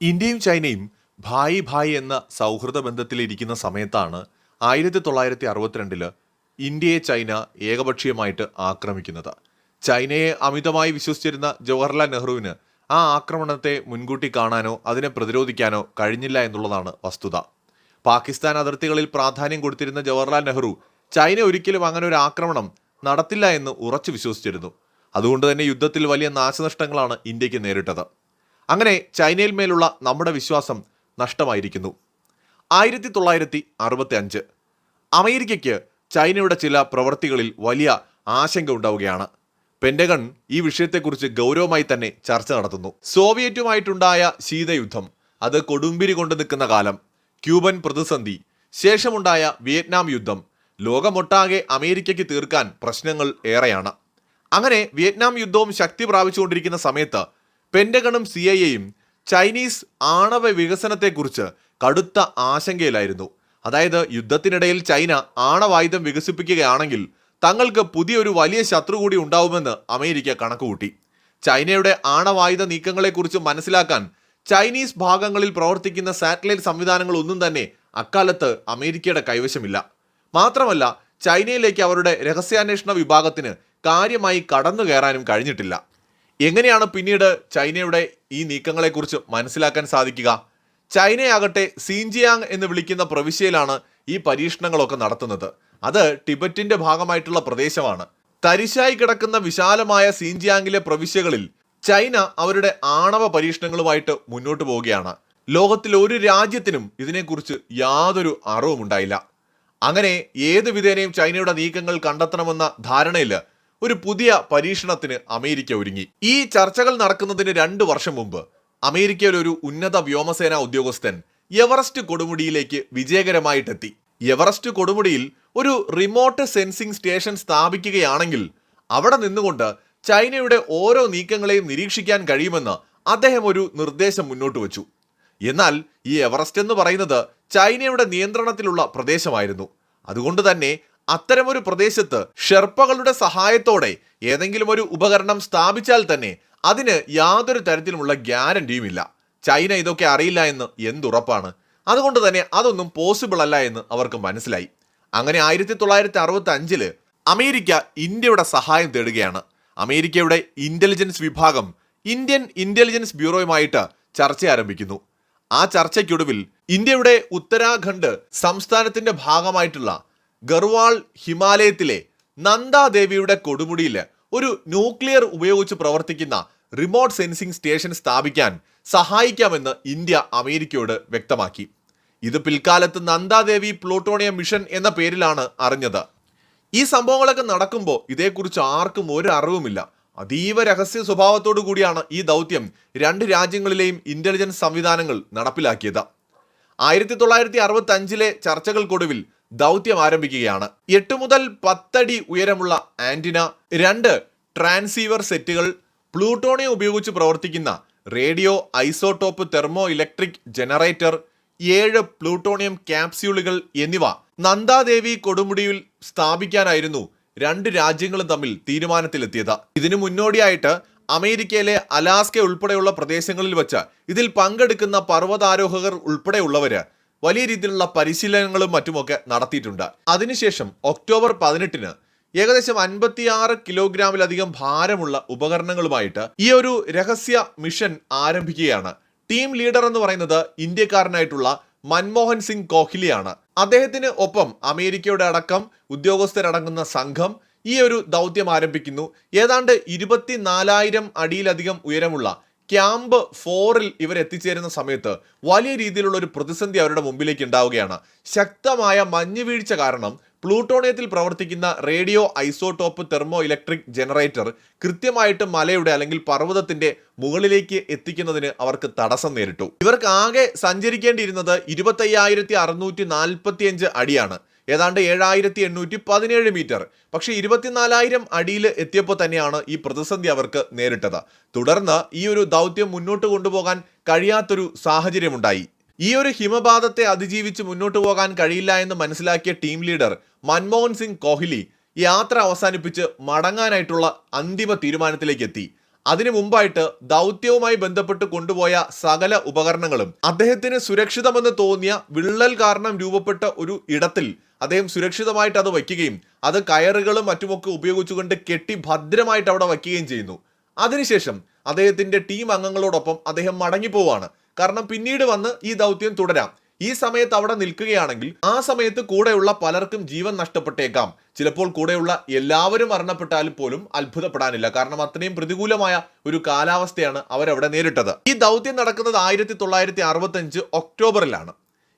ഇന്ത്യയും ചൈനയും ഭായി ഭായി എന്ന സൗഹൃദ ബന്ധത്തിലിരിക്കുന്ന സമയത്താണ് ആയിരത്തി തൊള്ളായിരത്തി അറുപത്തിരണ്ടിൽ ഇന്ത്യയെ ചൈന ഏകപക്ഷീയമായിട്ട് ആക്രമിക്കുന്നത്. ചൈനയെ അമിതമായി വിശ്വസിച്ചിരുന്ന ജവഹർലാൽ നെഹ്റുവിന് ആ ആക്രമണത്തെ മുൻകൂട്ടി കാണാനോ അതിനെ പ്രതിരോധിക്കാനോ കഴിഞ്ഞില്ല എന്നുള്ളതാണ് വസ്തുത. പാകിസ്ഥാൻ അതിർത്തികളിൽ പ്രാധാന്യം കൊടുത്തിരുന്ന ജവഹർലാൽ നെഹ്റു ചൈന ഒരിക്കലും അങ്ങനെ ഒരു ആക്രമണം നടത്തില്ല എന്ന് ഉറച്ചു വിശ്വസിച്ചിരുന്നു. അതുകൊണ്ട് തന്നെ യുദ്ധത്തിൽ വലിയ നാശനഷ്ടങ്ങളാണ് ഇന്ത്യയ്ക്ക് നേരിട്ടത്. അങ്ങനെ ചൈനയിൽ മേലുള്ള നമ്മുടെ വിശ്വാസം നഷ്ടമായിരിക്കുന്നു. ആയിരത്തി തൊള്ളായിരത്തി അറുപത്തി അഞ്ച് അമേരിക്കയ്ക്ക് ചൈനയുടെ ചില പ്രവൃത്തികളിൽ വലിയ ആശങ്ക ഉണ്ടാവുകയാണ്. പെൻഡഗൺ ഈ വിഷയത്തെക്കുറിച്ച് ഗൗരവമായി തന്നെ ചർച്ച നടത്തുന്നു. സോവിയറ്റുമായിട്ടുണ്ടായ ശീതയുദ്ധം അത് കൊടുമ്പിരി കൊണ്ട് നിൽക്കുന്ന കാലം ക്യൂബൻ പ്രതിസന്ധി ശേഷമുണ്ടായ വിയറ്റ്നാം യുദ്ധം ലോകമൊട്ടാകെ അമേരിക്കയ്ക്ക് തീർക്കാൻ പ്രശ്നങ്ങൾ ഏറെയാണ്. അങ്ങനെ വിയറ്റ്നാം യുദ്ധവും ശക്തി പ്രാപിച്ചുകൊണ്ടിരിക്കുന്ന സമയത്ത് പെന്റഗണും സി ഐ എയും ചൈനീസ് ആണവ വികസനത്തെക്കുറിച്ച് കടുത്ത ആശങ്കയിലായിരുന്നു. അതായത് യുദ്ധത്തിനിടയിൽ ചൈന ആണവായുധം വികസിപ്പിക്കുകയാണെങ്കിൽ തങ്ങൾക്ക് പുതിയൊരു വലിയ ശത്രു കൂടി ഉണ്ടാവുമെന്ന് അമേരിക്ക കണക്കുകൂട്ടി. ചൈനയുടെ ആണവായുധ നീക്കങ്ങളെക്കുറിച്ച് മനസ്സിലാക്കാൻ ചൈനീസ് ഭാഗങ്ങളിൽ പ്രവർത്തിക്കുന്ന സാറ്റലൈറ്റ് സംവിധാനങ്ങൾ ഒന്നും തന്നെ അക്കാലത്ത് അമേരിക്കയുടെ കൈവശമില്ല. മാത്രമല്ല ചൈനയിലേക്ക് അവരുടെ രഹസ്യാന്വേഷണ വിഭാഗത്തിന് കാര്യമായി കടന്നു കയറാനും കഴിഞ്ഞിട്ടില്ല. എങ്ങനെയാണ് പിന്നീട് ചൈനയുടെ ഈ നീക്കങ്ങളെക്കുറിച്ച് മനസ്സിലാക്കാൻ സാധിക്കുക? ചൈനയാകട്ടെ സീൻജിയാങ് എന്ന് വിളിക്കുന്ന പ്രവിശ്യയിലാണ് ഈ പരീക്ഷണങ്ങളൊക്കെ നടത്തുന്നത്. അത് ടിബറ്റിന്റെ ഭാഗമായിട്ടുള്ള പ്രദേശമാണ്. തരിശായി കിടക്കുന്ന വിശാലമായ സീൻജിയാങ്ങിലെ പ്രവിശ്യകളിൽ ചൈന അവരുടെ ആണവ പരീക്ഷണങ്ങളുമായിട്ട് മുന്നോട്ട് പോവുകയാണ്. ലോകത്തിൽ ഒരു രാജ്യത്തിനും ഇതിനെക്കുറിച്ച് യാതൊരു അറിവും ഉണ്ടായില്ല അങ്ങനെ ഏത് വിധേനയും ചൈനയുടെ നീക്കങ്ങൾ കണ്ടെത്തണമെന്ന ധാരണയിൽ ഒരു പുതിയ പരീക്ഷണത്തിന് അമേരിക്ക ഒരുങ്ങി. ഈ ചർച്ചകൾ നടക്കുന്നതിന് രണ്ട് വർഷം മുമ്പ് അമേരിക്കയിൽ ഒരു ഉന്നത വ്യോമസേന ഉദ്യോഗസ്ഥൻ എവറസ്റ്റ് കൊടുമുടിയിലേക്ക് വിജയകരമായിട്ടെത്തി. എവറസ്റ്റ് കൊടുമുടിയിൽ ഒരു റിമോട്ട് സെൻസിംഗ് സ്റ്റേഷൻ സ്ഥാപിക്കുകയാണെങ്കിൽ അവിടെ നിന്നുകൊണ്ട് ചൈനയുടെ ഓരോ നീക്കങ്ങളെയും നിരീക്ഷിക്കാൻ കഴിയുമെന്ന് അദ്ദേഹം ഒരു നിർദ്ദേശം മുന്നോട്ട് വച്ചു. എന്നാൽ ഈ എവറസ്റ്റ് എന്ന് പറയുന്നത് ചൈനയുടെ നിയന്ത്രണത്തിലുള്ള പ്രദേശമായിരുന്നു. അതുകൊണ്ട് തന്നെ അത്തരമൊരു പ്രദേശത്ത് ഷെർപ്പകളുടെ സഹായത്തോടെ ഏതെങ്കിലും ഒരു ഉപകരണം സ്ഥാപിച്ചാൽ തന്നെ അതിന് യാതൊരു തരത്തിലുമുള്ള ഗ്യാരണ്ടിയും ഇല്ല ചൈന ഇതൊക്കെ അറിയില്ല എന്ന് എന്തുറപ്പാണ്? അതുകൊണ്ട് തന്നെ അതൊന്നും പോസിബിൾ അല്ല എന്ന് അവർക്ക് മനസ്സിലായി. അങ്ങനെ ആയിരത്തി തൊള്ളായിരത്തി അറുപത്തി അഞ്ചിൽ അമേരിക്ക ഇന്ത്യയുടെ സഹായം തേടുകയാണ്. അമേരിക്കയുടെ ഇന്റലിജൻസ് വിഭാഗം ഇന്ത്യൻ ഇന്റലിജൻസ് ബ്യൂറോയുമായിട്ട് ചർച്ച ആരംഭിക്കുന്നു. ആ ചർച്ചയ്ക്കൊടുവിൽ ഇന്ത്യയുടെ ഉത്തരാഖണ്ഡ് സംസ്ഥാനത്തിന്റെ ഭാഗമായിട്ടുള്ള ഗർവാൾ ഹിമാലയത്തിലെ നന്ദാദേവിയുടെ കൊടുമുടിയിൽ ഒരു ന്യൂക്ലിയർ ഉപയോഗിച്ച് പ്രവർത്തിക്കുന്ന റിമോട്ട് സെൻസിംഗ് സ്റ്റേഷൻ സ്ഥാപിക്കാൻ സഹായിക്കാമെന്ന് ഇന്ത്യ അമേരിക്കയോട് വ്യക്തമാക്കി. ഇത് പിൽക്കാലത്ത് നന്ദാദേവി പ്ലൂട്ടോണിയം മിഷൻ എന്ന പേരിലാണ് അറിഞ്ഞത്. ഈ സംഭവങ്ങളൊക്കെ നടക്കുമ്പോൾ ഇതേക്കുറിച്ച് ആർക്കും ഒരു അറിവുമില്ല. അതീവ രഹസ്യ സ്വഭാവത്തോടു കൂടിയാണ് ഈ ദൗത്യം രണ്ട് രാജ്യങ്ങളിലെയും ഇന്റലിജൻസ് സംവിധാനങ്ങൾ നടപ്പിലാക്കിയത്. ആയിരത്തി തൊള്ളായിരത്തി അറുപത്തി അഞ്ചിലെ ചർച്ചകൾക്കൊടുവിൽ ദൗത്യം ആരംഭിക്കുകയാണ്. എട്ട് മുതൽ പത്തടി ഉയരമുള്ള ആന്റിന രണ്ട് ട്രാൻസീവർ സെറ്റുകൾ പ്ലൂട്ടോണിയം ഉപയോഗിച്ച് പ്രവർത്തിക്കുന്ന radio isotope thermo electric generator ഏഴ് പ്ലൂട്ടോണിയം ക്യാപ്സ്യൂളുകൾ എന്നിവ നന്ദാദേവി കൊടുമുടിയിൽ സ്ഥാപിക്കാനായിരുന്നു രണ്ട് രാജ്യങ്ങളും തമ്മിൽ തീരുമാനത്തിലെത്തിയത്. ഇതിനു മുന്നോടിയായിട്ട് അമേരിക്കയിലെ അലാസ്ക ഉൾപ്പെടെയുള്ള പ്രദേശങ്ങളിൽ വച്ച് ഇതിൽ പങ്കെടുക്കുന്ന പർവതാരോഹകർ ഉൾപ്പെടെയുള്ളവര് വലിയ രീതിയിലുള്ള പരിശീലനങ്ങളും മറ്റുമൊക്കെ നടത്തിയിട്ടുണ്ട്. അതിനുശേഷം ഒക്ടോബർ പതിനെട്ടിന് ഏകദേശം അൻപത്തിയാറ് കിലോഗ്രാമിലധികം ഭാരമുള്ള ഉപകരണങ്ങളുമായിട്ട് ഈ ഒരു രഹസ്യ മിഷൻ ആരംഭിക്കുകയാണ്. ടീം ലീഡർ എന്ന് പറയുന്നത് ഇന്ത്യക്കാരനായിട്ടുള്ള മൻമോഹൻ സിംഗ് കോഹ്ലിയാണ്. അദ്ദേഹത്തിന് ഒപ്പം അമേരിക്കയുടെ അടക്കം ഉദ്യോഗസ്ഥരടങ്ങുന്ന സംഘം ഈ ഒരു ദൗത്യം ആരംഭിക്കുന്നു. ഏതാണ്ട് ഇരുപത്തിനാലായിരം അടിയിലധികം ഉയരമുള്ള ക്യാമ്പ് ഫോറിൽ ഇവർ എത്തിച്ചേരുന്ന സമയത്ത് വലിയ രീതിയിലുള്ള ഒരു പ്രതിസന്ധി അവരുടെ മുമ്പിലേക്ക് ഉണ്ടാവുകയാണ്. ശക്തമായ മഞ്ഞുവീഴ്ച കാരണം പ്ലൂട്ടോണിയത്തിൽ പ്രവർത്തിക്കുന്ന radio isotope thermo electric generator കൃത്യമായിട്ട് മലയുടെ അല്ലെങ്കിൽ പർവതത്തിന്റെ മുകളിലേക്ക് എത്തിക്കുന്നതിന് അവർക്ക് തടസ്സം നേരിട്ടു. ഇവർക്ക് ആകെ സഞ്ചരിക്കേണ്ടിയിരുന്നത് ഇരുപത്തയ്യായിരത്തി അറുന്നൂറ്റി നാൽപ്പത്തിയഞ്ച് അടിയാണ്. ഏതാണ്ട് ഏഴായിരത്തി എണ്ണൂറ്റി പതിനേഴ് മീറ്റർ. പക്ഷേ ഇരുപത്തിനാലായിരം അടിയിൽ എത്തിയപ്പോൾ തന്നെയാണ് ഈ പ്രതിസന്ധി അവർക്ക് നേരിട്ടത്. തുടർന്ന് ഈ ഒരു ദൗത്യം മുന്നോട്ട് കൊണ്ടുപോകാൻ കഴിയാത്തൊരു സാഹചര്യമുണ്ടായി. ഈ ഒരു ഹിമപാതത്തെ അതിജീവിച്ച് മുന്നോട്ട് പോകാൻ കഴിയില്ല എന്ന് മനസ്സിലാക്കിയ ടീം ലീഡർ മൻമോഹൻ സിംഗ് കോഹ്ലി യാത്ര അവസാനിപ്പിച്ച് മടങ്ങാനായിട്ടുള്ള അന്തിമ തീരുമാനത്തിലേക്ക് എത്തി. അതിനു മുമ്പായിട്ട് ദൗത്യവുമായി ബന്ധപ്പെട്ട് കൊണ്ടുപോയ സകല ഉപകരണങ്ങളും അദ്ദേഹത്തിന് സുരക്ഷിതമെന്ന് തോന്നിയ വിള്ളൽ കാരണം രൂപപ്പെട്ട ഒരു ഇടത്തിൽ അദ്ദേഹം സുരക്ഷിതമായിട്ട് അത് വയ്ക്കുകയും അത് കയറുകളും മറ്റുമൊക്കെ ഉപയോഗിച്ചുകൊണ്ട് കെട്ടി ഭദ്രമായിട്ട് അവിടെ വയ്ക്കുകയും ചെയ്യുന്നു. അതിനുശേഷം അദ്ദേഹത്തിന്റെ ടീം അംഗങ്ങളോടൊപ്പം അദ്ദേഹം മടങ്ങിപ്പോവാണ്. കാരണം പിന്നീട് വന്ന് ഈ ദൗത്യം തുടരാം. ഈ സമയത്ത് അവിടെ നിൽക്കുകയാണെങ്കിൽ ആ സമയത്ത് കൂടെയുള്ള പലർക്കും ജീവൻ നഷ്ടപ്പെട്ടേക്കാം. ചിലപ്പോൾ കൂടെയുള്ള എല്ലാവരും മരണപ്പെട്ടാലും പോലും അത്ഭുതപ്പെടാനില്ല. കാരണം അത്രയും പ്രതികൂലമായ ഒരു കാലാവസ്ഥയാണ് അവരവിടെ നേരിട്ടത്. ഈ ദൗത്യം നടക്കുന്നത് ആയിരത്തി തൊള്ളായിരത്തി അറുപത്തി അഞ്ച് ഒക്ടോബറിലാണ്.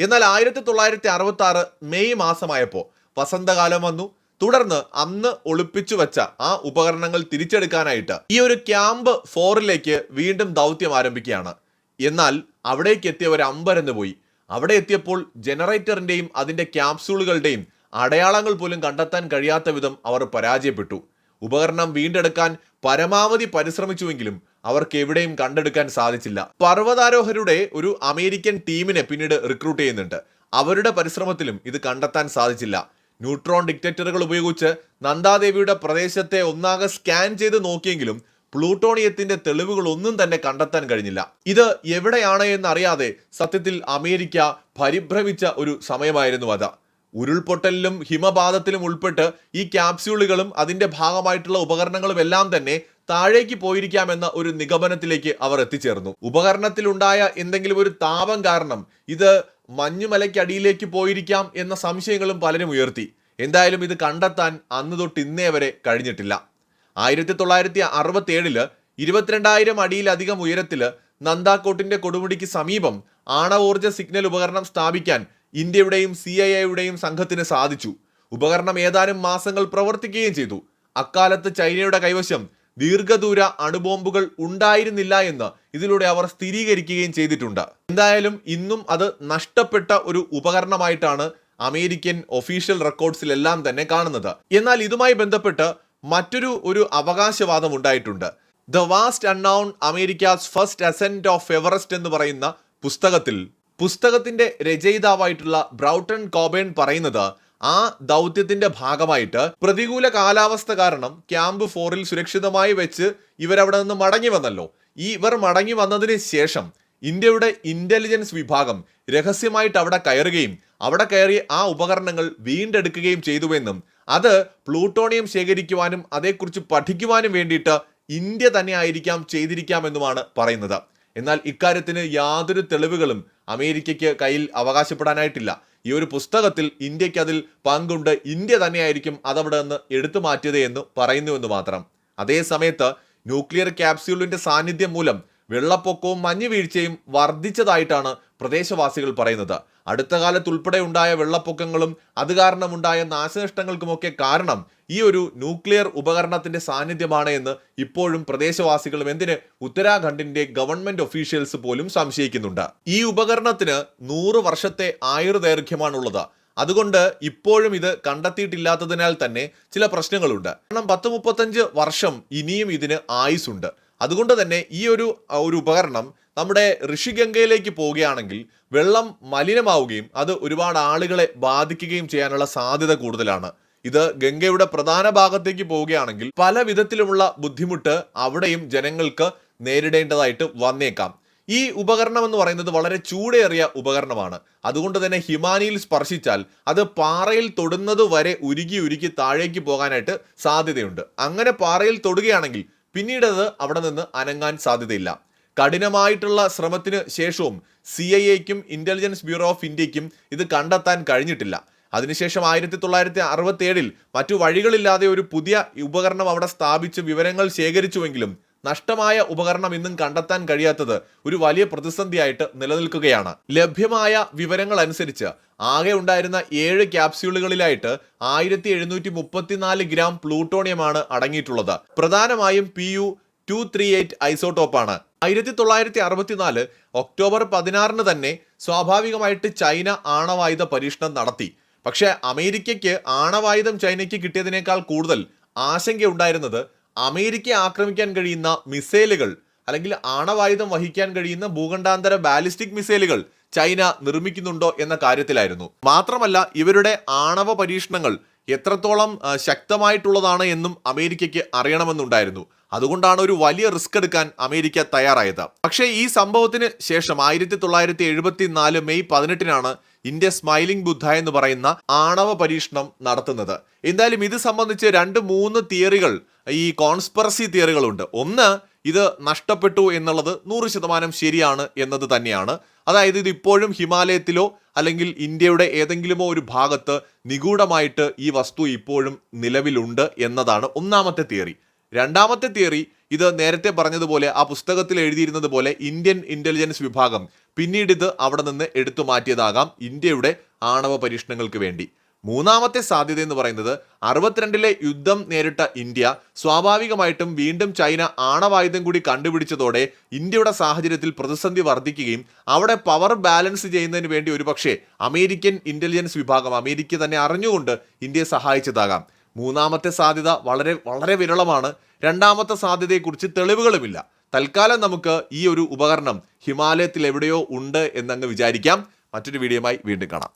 എന്നാൽ ആയിരത്തി തൊള്ളായിരത്തി അറുപത്തി ആറ് മെയ് മാസമായപ്പോൾ വസന്തകാലം വന്നു. തുടർന്ന് അന്ന് ഒളിപ്പിച്ചു വെച്ച ആ ഉപകരണങ്ങൾ തിരിച്ചെടുക്കാനായിട്ട് ഈ ഒരു ക്യാമ്പ് ഫോറിലേക്ക് വീണ്ടും ദൗത്യം ആരംഭിക്കുകയാണ്. എന്നാൽ അവിടേക്ക് എത്തിയവർ അമ്പരന്ന് പോയി. അവിടെ എത്തിയപ്പോൾ ജനറേറ്ററിന്റെയും അതിന്റെ ക്യാപ്സൂളുകളുടെയും അടയാളങ്ങൾ പോലും കണ്ടെത്താൻ കഴിയാത്ത വിധം അവർ പരാജയപ്പെട്ടു. ഉപകരണം വീണ്ടെടുക്കാൻ പരമാവധി പരിശ്രമിച്ചുവെങ്കിലും അവർക്ക് എവിടെയും കണ്ടെടുക്കാൻ സാധിച്ചില്ല. പർവതാരോഹരുടെ ഒരു അമേരിക്കൻ ടീമിനെ പിന്നീട് റിക്രൂട്ട് ചെയ്യുന്നുണ്ട്. അവരുടെ പരിശ്രമത്തിലും ഇത് കണ്ടെത്താൻ സാധിച്ചില്ല. ന്യൂട്രോൺ ഡിക്റ്റേറ്ററുകൾ ഉപയോഗിച്ച് നന്ദാദേവിയുടെ പ്രദേശത്തെ ഒന്നാകെ സ്കാൻ ചെയ്ത് നോക്കിയെങ്കിലും പ്ലൂട്ടോണിയത്തിന്റെ തെളിവുകൾ ഒന്നും തന്നെ കണ്ടെത്താൻ കഴിഞ്ഞില്ല. ഇത് എവിടെയാണ് എന്നറിയാതെ സത്യത്തിൽ അമേരിക്ക പരിഭ്രമിച്ച ഒരു സമയമായിരുന്നു അത്. ഉരുൾപൊട്ടലിലും ഹിമപാതത്തിലും ഉൾപ്പെട്ട് ഈ ക്യാപ്സ്യൂളുകളും അതിന്റെ ഭാഗമായിട്ടുള്ള ഉപകരണങ്ങളും എല്ലാം തന്നെ താഴേക്ക് പോയിരിക്കാമെന്ന ഒരു നിഗമനത്തിലേക്ക് അവർ എത്തിച്ചേർന്നു. ഉപകരണത്തിലുണ്ടായ എന്തെങ്കിലും ഒരു താപം കാരണം ഇത് മഞ്ഞുമലയ്ക്കടിയിലേക്ക് പോയിരിക്കാം എന്ന സംശയങ്ങളും പലരും ഉയർത്തി. എന്തായാലും ഇത് കണ്ടെത്താൻ അന്ന് തൊട്ട് ഇന്നേ വരെ കഴിഞ്ഞിട്ടില്ല. ആയിരത്തി തൊള്ളായിരത്തി അറുപത്തി ഏഴിൽ ഇരുപത്തിരണ്ടായിരം അടിയിലധികം ഉയരത്തിൽ നന്ദാക്കോട്ടിന്റെ കൊടുമുടിക്ക് സമീപം ആണവോർജ സിഗ്നൽ ഉപകരണം സ്ഥാപിക്കാൻ ഇന്ത്യയുടെയും സി ഐ എയുടെയും സംഘത്തിന് സാധിച്ചു. ഉപകരണം ഏതാനും മാസങ്ങൾ പ്രവർത്തിക്കുകയും ചെയ്തു. അക്കാലത്ത് ചൈനയുടെ കൈവശം ദീർഘദൂര അണുബോംബുകൾ ഉണ്ടായിരുന്നില്ല എന്ന് ഇതിലൂടെ അവർ സ്ഥിരീകരിക്കുകയും ചെയ്തിട്ടുണ്ട്. എന്തായാലും ഇന്നും അത് നഷ്ടപ്പെട്ട ഒരു ഉപകരണമായിട്ടാണ് അമേരിക്കൻ ഒഫീഷ്യൽ റെക്കോർഡ്സിലെല്ലാം തന്നെ കാണുന്നത്. എന്നാൽ ഇതുമായി ബന്ധപ്പെട്ട് മറ്റൊരു ഒരു അവകാശവാദം ഉണ്ടായിട്ടുണ്ട്. The vast unknown America's first ascent of Everest എന്ന് പറയുന്ന പുസ്തകത്തിൽ പുസ്തകത്തിന്റെ രചയിതാവായിട്ടുള്ള ബ്രൗട്ടൺ കോബേൺ പറയുന്നത് ആ ദൗത്യത്തിന്റെ ഭാഗമായിട്ട് പ്രതികൂല കാലാവസ്ഥ കാരണം ക്യാമ്പ് ഫോറിൽ സുരക്ഷിതമായി വെച്ച് ഇവരവിടെ നിന്ന് മടങ്ങി വന്നല്ലോ. ഈ ഇവർ മടങ്ങി വന്നതിന് ശേഷം ഇന്ത്യയുടെ ഇന്റലിജൻസ് വിഭാഗം രഹസ്യമായിട്ട് അവിടെ കയറുകയും അവിടെ കയറി ആ ഉപകരണങ്ങൾ വീണ്ടെടുക്കുകയും ചെയ്തുവെന്നും അത് പ്ലൂട്ടോണിയം ശേഖരിക്കുവാനും അതേക്കുറിച്ച് പഠിക്കുവാനും വേണ്ടിയിട്ട് ഇന്ത്യ തന്നെ ആയിരിക്കാം ചെയ്തിരിക്കാമെന്നുമാണ് പറയുന്നത്. എന്നാൽ ഇക്കാര്യത്തിന് യാതൊരു തെളിവുകളും അമേരിക്കയ്ക്ക് കയ്യിൽ അവകാശപ്പെടാനായിട്ടില്ല. ഈ ഒരു പുസ്തകത്തിൽ ഇന്ത്യയ്ക്ക് അതിൽ പങ്കുണ്ട്. ഇന്ത്യ തന്നെയായിരിക്കും അതവിടെ നിന്ന് എടുത്തു മാറ്റിയത് എന്ന് പറയുന്നുവെന്ന് മാത്രം. അതേ സമയത്ത് ന്യൂക്ലിയർ ക്യാപ്സ്യൂളിന്റെ സാന്നിധ്യം മൂലം വെള്ളപ്പൊക്കവും മഞ്ഞുവീഴ്ചയും വർദ്ധിച്ചതായിട്ടാണ് പ്രദേശവാസികൾ പറയുന്നത്. അടുത്ത കാലത്തുൾപ്പെടെ ഉണ്ടായ വെള്ളപ്പൊക്കങ്ങളും അത് കാരണമുണ്ടായ നാശനഷ്ടങ്ങൾക്കുമൊക്കെ കാരണം ഈ ഒരു ന്യൂക്ലിയർ ഉപകരണത്തിന്റെ സാന്നിധ്യമാണ് എന്ന് ഇപ്പോഴും പ്രദേശവാസികളും എന്തിന് ഉത്തരാഖണ്ഡിന്റെ ഗവൺമെന്റ് ഒഫീഷ്യൽസ് പോലും സംശയിക്കുന്നുണ്ട്. ഈ ഉപകരണത്തിന് നൂറ് വർഷത്തെ ആയുർദൈർഘ്യമാണുള്ളത്. അതുകൊണ്ട് ഇപ്പോഴും ഇത് കണ്ടെത്തിയിട്ടില്ലാത്തതിനാൽ തന്നെ ചില പ്രശ്നങ്ങളുണ്ട്. കാരണം പത്ത് മുപ്പത്തഞ്ച് വർഷം ഇനിയും ഇതിന് ആയുസുണ്ട് അതുകൊണ്ട് തന്നെ ഈ ഒരു ഒരു ഉപകരണം നമ്മുടെ ഋഷിഗംഗയിലേക്ക് പോവുകയാണെങ്കിൽ വെള്ളം മലിനമാവുകയും അത് ഒരുപാട് ആളുകളെ ബാധിക്കുകയും ചെയ്യാനുള്ള സാധ്യത കൂടുതലാണ്. ഇത് ഗംഗയുടെ പ്രധാന ഭാഗത്തേക്ക് പോവുകയാണെങ്കിൽ പല വിധത്തിലുമുള്ള ബുദ്ധിമുട്ട് അവിടെയും ജനങ്ങൾക്ക് നേരിടേണ്ടതായിട്ട് വന്നേക്കാം. ഈ ഉപകരണം എന്ന് പറയുന്നത് വളരെ ചൂടേറിയ ഉപകരണമാണ്. അതുകൊണ്ട് തന്നെ ഹിമാനിയിൽ സ്പർശിച്ചാൽ അത് പാറയിൽ തൊടുന്നത് വരെ ഉരുകി ഉരുക്കി താഴേക്ക് പോകാനായിട്ട് സാധ്യതയുണ്ട്. അങ്ങനെ പാറയിൽ തൊടുകയാണെങ്കിൽ പിന്നീട് അത് അവിടെ നിന്ന് അനങ്ങാൻ സാധ്യതയില്ല. കഠിനമായിട്ടുള്ള ശ്രമത്തിന് ശേഷവും സി ഐ എക്കും ഇന്റലിജൻസ് ബ്യൂറോ ഓഫ് ഇന്ത്യക്കും ഇത് കണ്ടെത്താൻ കഴിഞ്ഞിട്ടില്ല. അതിനുശേഷം ആയിരത്തി തൊള്ളായിരത്തി അറുപത്തി ഏഴിൽ മറ്റു വഴികളില്ലാതെ ഒരു പുതിയ ഉപകരണം അവിടെ സ്ഥാപിച്ച് വിവരങ്ങൾ ശേഖരിച്ചുവെങ്കിലും നഷ്ടമായ ഉപകരണം ഇന്നും കണ്ടെത്താൻ കഴിയാത്തത് ഒരു വലിയ പ്രതിസന്ധിയായിട്ട് നിലനിൽക്കുകയാണ്. ലഭ്യമായ വിവരങ്ങൾ അനുസരിച്ച് ആകെ ഉണ്ടായിരുന്ന ഏഴ് ക്യാപ്സ്യൂളുകളിലായിട്ട് ആയിരത്തി എഴുന്നൂറ്റി മുപ്പത്തിനാല് ഗ്രാം പ്ലൂട്ടോണിയമാണ് അടങ്ങിയിട്ടുള്ളത്. പ്രധാനമായും P U two three eight ഐസോട്ടോപ്പാണ് ആയിരത്തി തൊള്ളായിരത്തി അറുപത്തിനാല് ഒക്ടോബർ പതിനാറിന് തന്നെ സ്വാഭാവികമായിട്ട് ചൈന ആണവായുധ പരീക്ഷണം നടത്തി. പക്ഷേ അമേരിക്കയ്ക്ക് ആണവായുധം ചൈനയ്ക്ക് കിട്ടിയതിനേക്കാൾ കൂടുതൽ ആശങ്കയുണ്ടായിരുന്നത് അമേരിക്കയെ ആക്രമിക്കാൻ കഴിയുന്ന മിസൈലുകൾ അല്ലെങ്കിൽ ആണവായുധം വഹിക്കാൻ കഴിയുന്ന ഭൂഖണ്ഡാന്തര ബാലിസ്റ്റിക് മിസൈലുകൾ ചൈന നിർമ്മിക്കുന്നുണ്ടോ എന്ന കാര്യത്തിലായിരുന്നു. മാത്രമല്ല ഇവരുടെ ആണവ പരീക്ഷണങ്ങൾ എത്രത്തോളം ശക്തമായിട്ടുള്ളതാണ് എന്നും അമേരിക്കയ്ക്ക് അറിയണമെന്നുണ്ടായിരുന്നു. അതുകൊണ്ടാണ് ഒരു വലിയ റിസ്ക് എടുക്കാൻ അമേരിക്ക തയ്യാറായത്. പക്ഷേ ഈ സംഭവത്തിന് ശേഷം ആയിരത്തി തൊള്ളായിരത്തി എഴുപത്തി നാല് മെയ് പതിനെട്ടിനാണ് ഇന്ത്യ സ്മൈലിംഗ് ബുദ്ധ എന്ന് പറയുന്ന ആണവ പരീക്ഷണം നടത്തുന്നത്. എന്തായാലും ഇത് സംബന്ധിച്ച് രണ്ട് മൂന്ന് തിയറികൾ ഈ കോൺസ്പെറസി തിയറികളുണ്ട്. ഒന്ന് ഇത് നഷ്ടപ്പെട്ടു എന്നുള്ളത് നൂറ് ശതമാനം ശരിയാണ് എന്നത് തന്നെയാണ്. അതായത് ഇത് ഇപ്പോഴും ഹിമാലയത്തിലോ അല്ലെങ്കിൽ ഇന്ത്യയുടെ ഏതെങ്കിലുമോ ഒരു ഭാഗത്ത് നിഗൂഢമായിട്ട് ഈ വസ്തു ഇപ്പോഴും നിലവിലുണ്ട് എന്നതാണ് ഒന്നാമത്തെ തിയറി. രണ്ടാമത്തെ തിയറി ഇത് നേരത്തെ പറഞ്ഞതുപോലെ ആ പുസ്തകത്തിൽ എഴുതിയിരുന്നത് പോലെ ഇന്ത്യൻ ഇന്റലിജൻസ് വിഭാഗം പിന്നീട് ഇത് അവിടെ നിന്ന് എടുത്തു മാറ്റിയതാകാം ഇന്ത്യയുടെ ആണവ പരീക്ഷണങ്ങൾക്ക് വേണ്ടി. മൂന്നാമത്തെ സാധ്യത എന്ന് പറയുന്നത് അറുപത്തിരണ്ടിലെ യുദ്ധം നേരിട്ട ഇന്ത്യ സ്വാഭാവികമായിട്ടും വീണ്ടും ചൈന ആണവായുധം കൂടി കണ്ടുപിടിച്ചതോടെ ഇന്ത്യയുടെ സാഹചര്യത്തിൽ പ്രതിസന്ധി വർദ്ധിക്കുകയും അവിടെ പവർ ബാലൻസ് ചെയ്യുന്നതിന് വേണ്ടി ഒരുപക്ഷെ അമേരിക്കൻ ഇന്റലിജൻസ് വിഭാഗം അമേരിക്ക തന്നെ അറിഞ്ഞുകൊണ്ട് ഇന്ത്യയെ സഹായിച്ചതാകാം. മൂന്നാമത്തെ സാധ്യത വളരെ വളരെ വിരളമാണ്. രണ്ടാമത്തെ സാധ്യതയെക്കുറിച്ച് തെളിവുകളുമില്ല. തൽക്കാലം നമുക്ക് ഈ ഒരു ഉപകരണം ഹിമാലയത്തിൽ എവിടെയോ ഉണ്ട് എന്നങ്ങ് വിചാരിക്കാം. മറ്റൊരു വീഡിയോയുമായി വീണ്ടും കാണാം.